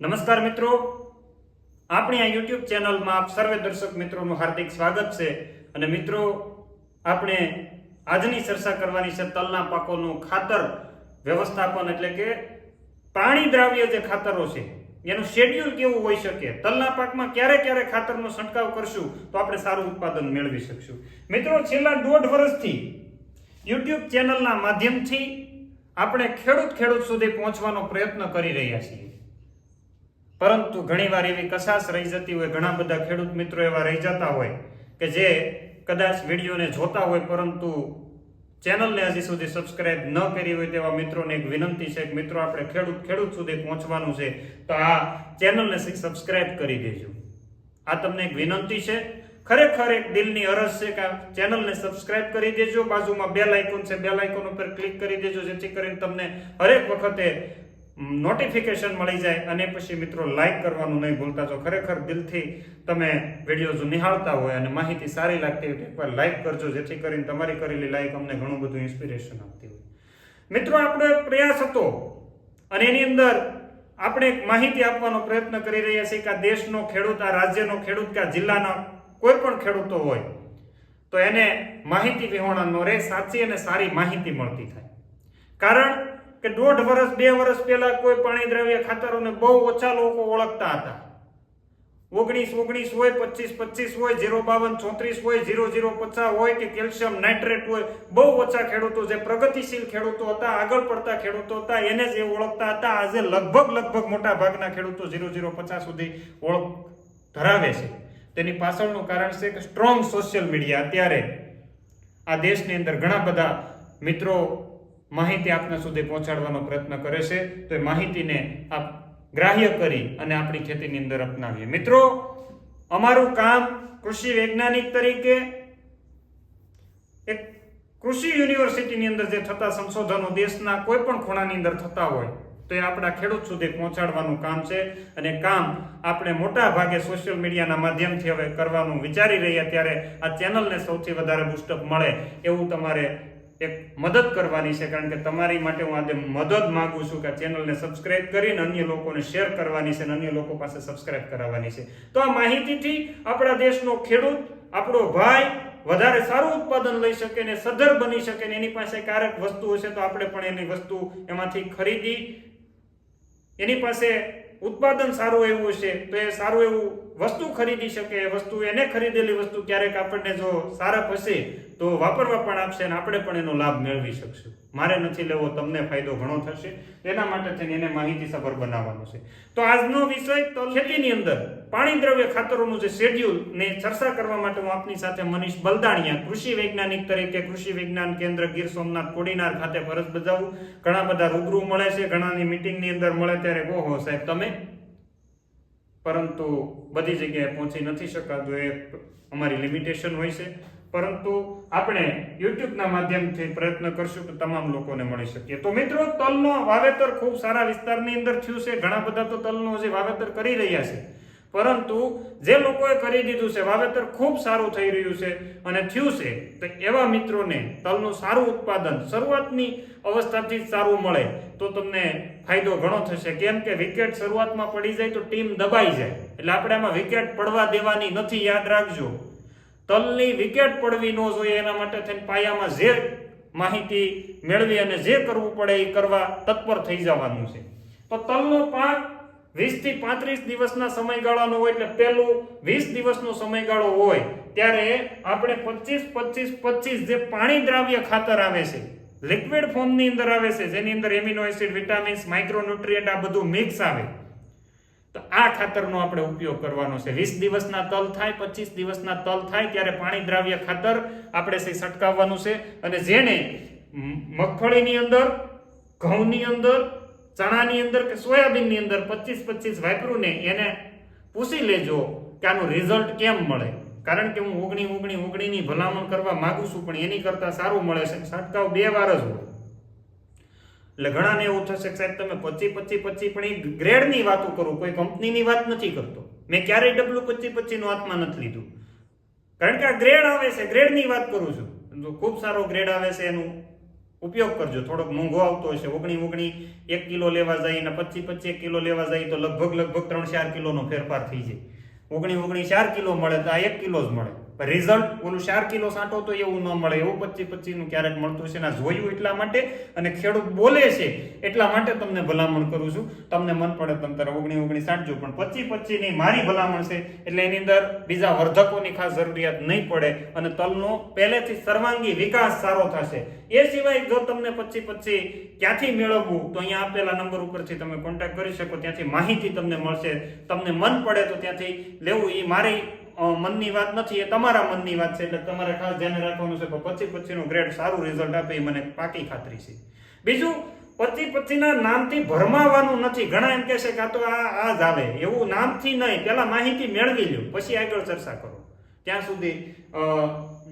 નમસ્કાર મિત્રો. આપણી આ યુટ્યુબ ચેનલમાં આપ સર્વે દર્શક મિત્રોનું હાર્દિક સ્વાગત છે અને મિત્રો, આપણે આજની ચર્ચા કરવાની છે તલના પાકોનું ખાતર વ્યવસ્થાપન એટલે કે પ્રાણી દ્રાવ્ય જે ખાતરો છે, એનું શેડ્યુલ કેવું હોઈ શકે? તલના પાકમાં ક્યારે ક્યારે ખાતરનો છંટકાવ કરશું તો આપણે સારું ઉત્પાદન મેળવી શકશું. મિત્રો, છેલ્લા દોઢ વર્ષથી યુટ્યુબ ચેનલના માધ્યમથી આપણે ખેડૂત ખેડૂત સુધી પહોંચવાનો પ્રયત્ન કરી રહ્યા છીએ. પરંતુ ઘણીવાર એવી કસાશ રહી જતી હોય, ઘણા બધા ખેડૂત મિત્રો એવા રહી જતા હોય કે જે કદાચ વિડીયોને જોતા હોય, પરંતુ ચેનલને હજી સુધી સબસ્ક્રાઇબ ન કરી હોય તેવા મિત્રોને એક વિનંતી છે કે મિત્રો, આપણે ખેડૂત ખેડૂત સુધી પહોંચવાનું છે, તો આ ચેનલને સબસ્ક્રાઇબ કરી દેજો. આ તમને એક વિનંતી છે, ખરેખર એક દિલની અરજ છે કે ચેનલને સબસ્ક્રાઇબ કરી દેજો, બાજુમાં બેલ આઇકોન છે, બેલ આઇકોન ઉપર ક્લિક કરી દેજો, જેથી કરીને તમને હરેક વખતે નોટિફિકેશન મળી જાય અને પછી મિત્રો લાઈક કરવાનું નહીં ભૂલતા. જો ખરેખર દિલથી તમે વીડિયો નિહાળતા હોય અને માહિતી સારી લાગતી હોય એકવાર લાઈક કરજો, જેથી કરીને તમારી કરેલી લાઈક અમને ઘણું બધું ઇન્સ્પિરેશન આપતી હોય. મિત્રો, આપણો એક પ્રયાસ હતો અને એની અંદર આપણે એક માહિતી આપવાનો પ્રયત્ન કરી રહ્યા છીએ કે આ દેશનો ખેડૂત, આ રાજ્યનો ખેડૂત કે આ જિલ્લાના કોઈ પણ ખેડૂતો હોય, તો એને માહિતી વિહોણા ન રહે, સાચી અને સારી માહિતી મળતી થાય. કારણ કે દોઢ વર્ષ બે વર્ષ પહેલા કોઈ પાણી દ્રવ્ય ખાતરોને બહુ ઓછા લોકો ઓળખતા હતા. ઓગણીસ ઓગણીસ હોય, પચીસ પચીસ હોય, ઝીરો બાવન, ચોત્રીસ હોય, ઝીરો ઝીરો પચાસ હોય કે કેલ્શિયમ નાઇટ્રેટ હોય, બહુ ઓછા ખેડૂતો, જે પ્રગતિશીલ ખેડૂતો હતા, આગળ પડતા ખેડૂતો હતા, એને જે ઓળખતા હતા, આજે લગભગ લગભગ મોટા ભાગના ખેડૂતો ઝીરો ઝીરો પચાસ સુધી ઓળખ ધરાવે છે. તેની પાછળનું કારણ છે કે સ્ટ્રોંગ સોશિયલ મીડિયા અત્યારે આ દેશની અંદર ઘણા બધા મિત્રો માહિતી આપના સુધી પહોંચાડવાનો પ્રયત્ન કરે છે, તો એ માહિતીને આપ ગ્રાહ્ય કરી અને આપણી ખેતીની અંદર અપનાવીએ. મિત્રો, અમારું કામ કૃષિ વૈજ્ઞાનિક તરીકે એક કૃષિ યુનિવર્સિટીની અંદર જે થતા સંશોધનો દેશના કોઈ પણ ખૂણાની અંદર થતા હોય, તો એ આપણા ખેડૂત સુધી પહોંચાડવાનું કામ છે અને કામ આપણે મોટા ભાગે સોશિયલ મીડિયાના માધ્યમથી હવે કરવાનું વિચારી રહ્યા ત્યારે આ ચેનલને સૌથી વધારે બુસ્ટઅપ મળે એવું તમારે એક મદદ કરવાની છે, કારણ કે તમારી માટે હું આજે મદદ માગું છું કે આ ચેનલને સબસ્ક્રાઇબ કરીને અન્ય લોકોને શેર કરવાની છે અને અન્ય લોકો પાસે સબસ્ક્રાઇબ કરાવવાની છે. તો આ માહિતીથી આપણા દેશનો ખેડૂત, આપણો ભાઈ વધારે સારું ઉત્પાદન લઈ શકે ને સદ્ધર બની શકે ને એની પાસે ક્યારેક વસ્તુ હશે તો આપણે પણ એની વસ્તુ એમાંથી ખરીદી, એની પાસે ઉત્પાદન સારું એવું હશે તો એ સારું એવું વસ્તુ ખરીદી શકે વસ્તુ, એને ખરીદેલી વસ્તુ ક્યારેક આપણને જો સારા હશે તો વાપરવા પણ આપશે અને આપણે પણ એનો લાભ મેળવી શકશું. મારે નથી લેવો, તમને ફાયદો ઘણો થશે. એના માટે થઈને એને માહિતી સભર બનાવવાનું છે. તો આજનો વિષય તો ખેતીની અંદર. પાણી દ્રવ્ય ખાતરોનું જે શેડ્યુલ ને ચર્ચા કરવા માટે હું આપની સાથે મનીષ બલદાણિયા, કૃષિ વૈજ્ઞાનિક તરીકે કૃષિ વિજ્ઞાન કેન્દ્ર ગીર સોમનાથ, કોડીનાર ખાતે ફરજ બજાવું. ઘણા બધા રૂબરૂ મળે છે, ઘણાની મિટિંગની અંદર મળે ત્યારે ઓહો સાહેબ, તમે? પરંતુ બધી જગ્યાએ પહોંચી નથી શકાતું. એ અમારી લિમિટેશન હોય છે. પરંતુ આપણે યુટ્યુબના માધ્યમથી પ્રયત્ન કરશું કે તમામ લોકોને મળી શકીએ. તો મિત્રો, તલનો વાવેતર ખૂબ સારા વિસ્તારની અંદર થયું છે. ઘણા બધા તો તલનું હજી વાવેતર કરી રહ્યા છે. પરંતુ જે લોકોએ કરી દીધું છે, વાવેતર ખૂબ સારું થઈ રહ્યું છે અને થયું છે, તો એવા મિત્રોને તલનું સારું ઉત્પાદન, શરૂઆતની અવસ્થાથી જ સારું મળે, તો તમને ફાયદો ઘણો થશે. કેમ કે વિકેટ શરૂઆતમાં પડી જાય તો ટીમ દબાઈ જાય. એટલે આપણે આમાં વિકેટ પડવા દેવાની નથી. યાદ રાખજો. તલની વિકેટ પડવી ન જોઈએ એના માટે થઈને પાયામાં જે માહિતી મેળવી અને જે કરવું પડે એ કરવા તત્પર થઈ જવાનું છે. તો તલનો પાક વીસથી પાંત્રીસ દિવસના સમયગાળાનો હોય એટલે પહેલું વીસ દિવસનો સમયગાળો હોય ત્યારે આપણે પચીસ પચીસ પચીસ જે પાણી દ્રાવ્ય ખાતર આવે છે લિક્વિડ ફોર્મની અંદર આવે છે, જેની અંદર એમિનો એસિડ વિટામિન્સ માઇક્રોન્યુટ્રિયન્ટ આ બધું મિક્સ આવે. તો આ ખાતરનો આપણે ઉપયોગ કરવાનો છે. વીસ દિવસના તલ થાય, પચીસ દિવસના તલ થાય, ત્યારે પાણી દ્રાવ્ય ખાતર આપણે છે છટકાવવાનું છે. અને જેને મગફળીની અંદર, ઘઉંની અંદર, ચણાની અંદર કે સોયાબીનની અંદર પચીસ પચીસ વાપરું એને પૂછી લેજો કે આનું રિઝલ્ટ કેમ મળે. કારણ કે હું ઓગણી ઓગણી ઓગણીની ભલામણ કરવા માગું છું, પણ એની કરતાં સારું મળે છે. છંટકાવ બે વાર જ હોય. એટલે ઘણાને એવું થશે કે સાહેબ તમે પચી પચી પચી પણ એ ગ્રેડની વાતો કરું, કોઈ કંપનીની વાત નથી કરતો. મેં ક્યારેય ડબલું પચી પચીનું હાથમાં નથી લીધું. કારણ કે આ ગ્રેડ આવે છે, ગ્રેડની વાત કરું છું. ખૂબ સારો ગ્રેડ આવે છે, એનું ઉપયોગ કરજો. થોડોક મોંઘો આવતો હશે. ઓગણી ઓગણી એક કિલો લેવા જાય અને પચીસ એક કિલો લેવા જાય તો લગભગ લગભગ ત્રણ ચાર કિલોનો ફેરફાર થઈ જાય. ઓગણી ઓગણી ચાર કિલો મળે તો આ એક કિલો જ મળે. રિઝલ્ટ ઓલું ચાર કિલો સાંટો તો એવું ન મળે. એવું પચીસ પચીસનું ક્યારેક મળતું છે ને જોયું એટલા માટે અને ખેડૂત બોલે છે એટલા માટે તમને ભલામણ કરું છું. તમને મન પડે તમે તારે ઓગણી ઓગણી સાંટજો, પણ પચીસ પચીસની મારી ભલામણ છે. એટલે એની અંદર બીજા વર્ધકોની ખાસ જરૂરિયાત નહીં પડે અને તલનો પહેલેથી સર્વાંગી વિકાસ સારો થશે. એ સિવાય જો તમને પચીસ પચીસ ક્યાંથી મેળવવું, તો અહીંયા આપેલા નંબર ઉપરથી તમે કોન્ટેક્ટ કરી શકો. ત્યાંથી માહિતી તમને મળશે. તમને મન પડે તો ત્યાંથી લેવું. એ મારી મનની વાત નથી, એ તમારા મનની વાત છે, એટલે તમારે ખાસ ધ્યાન રાખવાનું છે પચીસ પચીસનું ગ્રેડ સારું રિઝલ્ટ આપે એ મને પાકી ખાતરી છે. બીજું પચી પચીના નામથી ભરમાવાનું નથી. ઘણા એમ કહેશે કે તો આ આ જ આવે. એવું નામથી નહીં. પહેલાં માહિતી મેળવી લ્યો, પછી આગળ ચર્ચા કરો. ત્યાં સુધી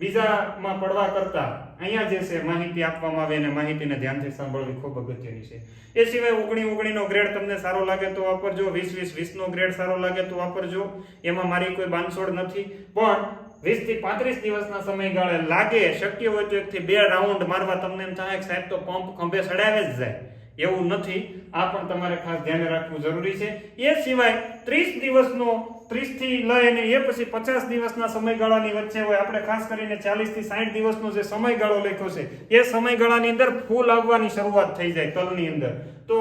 બીજામાં પડવા કરતા અહીંયા જે છે, માહિતી આપવામાં આવે અને માહિતીને ધ્યાનથી સાંભળવી ખૂબ અગત્યની છે. એ સિવાય ઓગણી ઓગણીનો ગ્રેડ તમને સારો લાગે તો વાપરજો, વીસ વીસ વીસનો ગ્રેડ સારો લાગે તો વાપરજો. એમાં મારી કોઈ બાંધછોડ નથી. પણ વીસથી પાંત્રીસ દિવસના સમયગાળે લાગે, શક્ય હોય તો એકથી બે રાઉન્ડ મારવા તમને એમ થાય સાહેબ તો પંપ ખંભે સડાવે જ જાય. એવું નથી. આ પણ તમારે ખાસ ધ્યાન રાખવું જરૂરી છે. એ સિવાય ત્રીસ દિવસનો ત્રીસથી લઈને એ પછી પચાસ દિવસના સમયગાળાની વચ્ચે હોય, આપણે ખાસ કરીને ચાલીસથી સાઠ દિવસનો જે સમયગાળો લખ્યો છે, એ સમયગાળાની અંદર ફૂલ આવવાની શરૂઆત થઈ જાય તલની અંદર. તો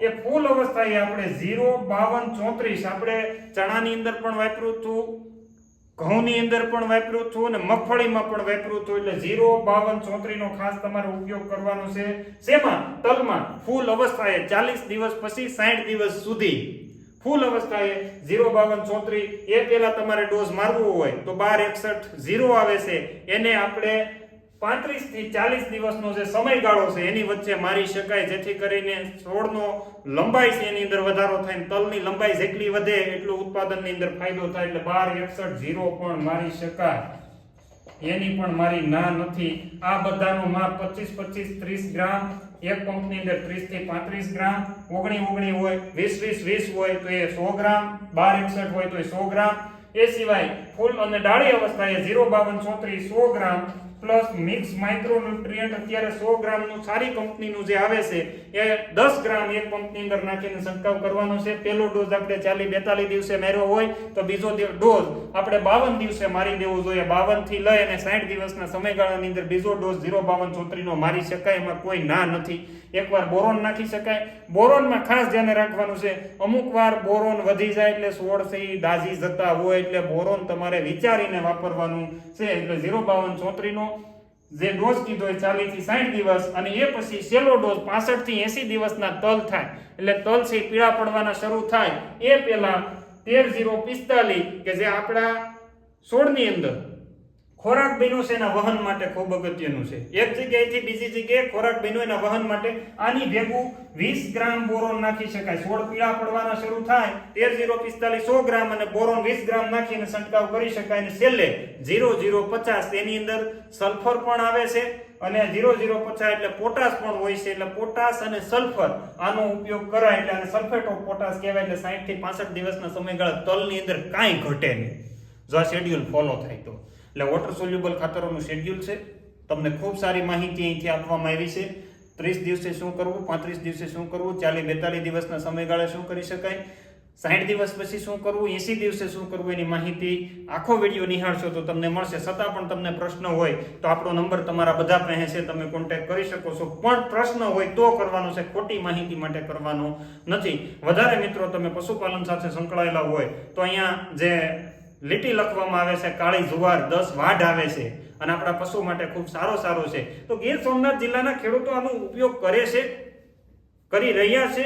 એ ફૂલ અવસ્થાએ આપણે ઝીરો, બાવન, ચોત્રીસ, આપણે ચણાની અંદર પણ વાપર્યું હતું ઘઉંની અંદર પણ વાપરું છું અને મગફળીમાં પણ વાપરું છું એટલે ઝીરો, બાવન ચોત્રીનો ખાસ તમારે ઉપયોગ કરવાનો છે. શેમાં? તલમાં. ફૂલ અવસ્થાએ ચાલીસ દિવસ પછી સાઠ દિવસ સુધી. ફૂલ અવસ્થાએ ઝીરો, બાવન ચોત્રી એ પહેલા તમારે ડોઝ મારવો હોય તો બાર એકસઠ ઝીરો આવે છે. એને આપણે પાંત્રીસથી ચાલીસ દિવસનો જે સમયગાળો છે, એની વચ્ચે મારી શકાય, જેથી કરીને છોડનો લંબાઈ છે એની અંદર વધારો થાય તલની લંબાઈ જેટલી વધે એટલું ઉત્પાદનની અંદર ફાયદો થાય એટલે બાર એકસઠ ઝીરો પણ મારી શકાય. એની પણ મારી ના નથી. આ બધાનું માપ પચીસ પચીસ, ત્રીસ ગ્રામ, એક પંપની અંદર ત્રીસથી પાંત્રીસ ગ્રામ, ઓગણી ઓગણી હોય, વીસ વીસ વીસ હોય તો એ સો ગ્રામ, બાર એકસઠ હોય તો એ સો ગ્રામ. એ સિવાય ફૂલ અને ડાળી અવસ્થાએ ઝીરો બાવન ચોત્રીસ સો ગ્રામ પ્લસ મિક્સ માઇક્રોન્યુટ્રિયન્ટ અત્યારે સો ગ્રામનું સારી કંપનીનું જે આવે છે, એ દસ ગ્રામ એક પંપની અંદર નાખીને છંટકાવ કરવાનો છે. પહેલો ડોઝ આપણે ચાલી બેતાલીસ દિવસે માર્યો હોય, તો બીજો ડોઝ આપણે બાવન દિવસે મારી દેવો જોઈએ. બાવનથી લઈ અને સાઠ દિવસના સમયગાળાની અંદર બીજો ડોઝ ઝીરો બાવન ચોત્રીનો મારી શકાય એમાં કોઈ ના નથી. એકવાર બોરોન નાખી શકાય. બોરોનમાં ખાસ ધ્યાન રાખવાનું છે, અમુક વાર બોરોન વધી જાય એટલે સોળ છે દાઝી જતા હોય એટલે બોરોન તમારે વિચારીને વાપરવાનું છે, એટલે ઝીરો બાવન ચોત્રીનો જે ડોઝ કીધો એ ચાલીસથી સાઠ દિવસ અને એ પછી છેલ્લો ડોઝ પાસઠથી એસી દિવસના તલ થાય. એટલે તલ છે પીળા પડવાના શરૂ થાય. એ પેલા તેર ઝીરો પિસ્તાલીસ કે જે આપણા સોળની અંદર ખોરાક બન્યો છે એના વહન માટે ખૂબ અગત્યનું છે. એક જગ્યાએથી બીજી જગ્યાએ ખોરાક બન્યો એના વહન માટે આની ભેગું વીસ ગ્રામ બોરોન નાખી શકાય. સોળ પીળા પડવાના શરૂ થાય, તેર જીરો પિસ્તાલીસ, સો ગ્રામ અને બોરોન વીસ ગ્રામ નાખીને છંટકાવ કરી શકાય. અને છેલ્લે જીરો જીરો પચાસ એની અંદર સલ્ફર પણ આવે છે અને જીરો જીરો પચાસ એટલે પોટાશ પણ હોય છે. એટલે પોટાશ અને સલ્ફર આનો ઉપયોગ કરાય એટલે સલ્ફેટ ઓફ પોટાશ કહેવાય એટલે સાઠથી પાસઠ દિવસના સમયગાળા તલની અંદર કાંઈ ઘટે નહીં. જો આ શેડ્યુલ ફોલો થાય તો. એટલે વોટર સોલ્યુબલ ખાતરોનું શેડ્યુલ છે. તમને ખૂબ સારી માહિતી અહીંથી આપવામાં આવી છે. ત્રીસ દિવસે શું કરવું, પાંત્રીસ દિવસે શું કરવું, ચાલીસ, બેતાલીસ દિવસના સમયગાળે શું કરી શકાય સાઠ દિવસ પછી શું કરવું, એસી દિવસે શું કરવું એની માહિતી આખો વીડિયો નિહાળશો તો તમને મળશે. છતાં પણ તમને પ્રશ્ન હોય તો આપણો નંબર તમારા બધા પાસે છે, તમે કોન્ટેક્ટ કરી શકો છો. પણ પ્રશ્ન હોય તો કરવાનો છે, ખોટી માહિતી માટે કરવાનો નથી. વધારે મિત્રો, તમે પશુપાલન સાથે સંકળાયેલા હોય તો અહીંયા જે લીટી લખવામાં આવે છે, કાળી જુવાર, દસ વાઢ આવે છે અને આપણા પશુ માટે ખૂબ સારો સારો છે. તો ગીર સોમનાથ જિલ્લાના ખેડૂતો આનો ઉપયોગ કરે છે, કરી રહ્યા છે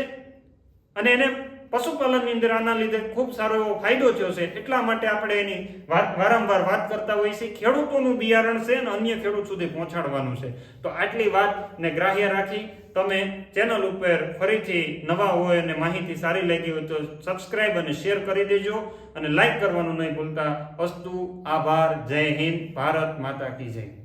અને એને પશુપાલનની અંદર આના લીધે ખૂબ સારો એવો ફાયદો થયો છે. એટલા માટે આપણે એની વાત વારંવાર વાત કરતા હોઈએ છીએ. ખેડૂતોનું બિયારણ છે અને અન્ય ખેડૂત સુધી પહોંચાડવાનું છે. તો આટલી વાતને ગ્રાહ્ય રાખી તમે ચેનલ ઉપર ફરીથી નવા હોય અને માહિતી સારી લાગી હોય તો સબસ્ક્રાઇબ અને શેર કરી દેજો. અને લાઈક કરવાનું નહીં ભૂલતા. અસ્તુ, આભાર. જય હિન્દ. ભારત માતા કી જય.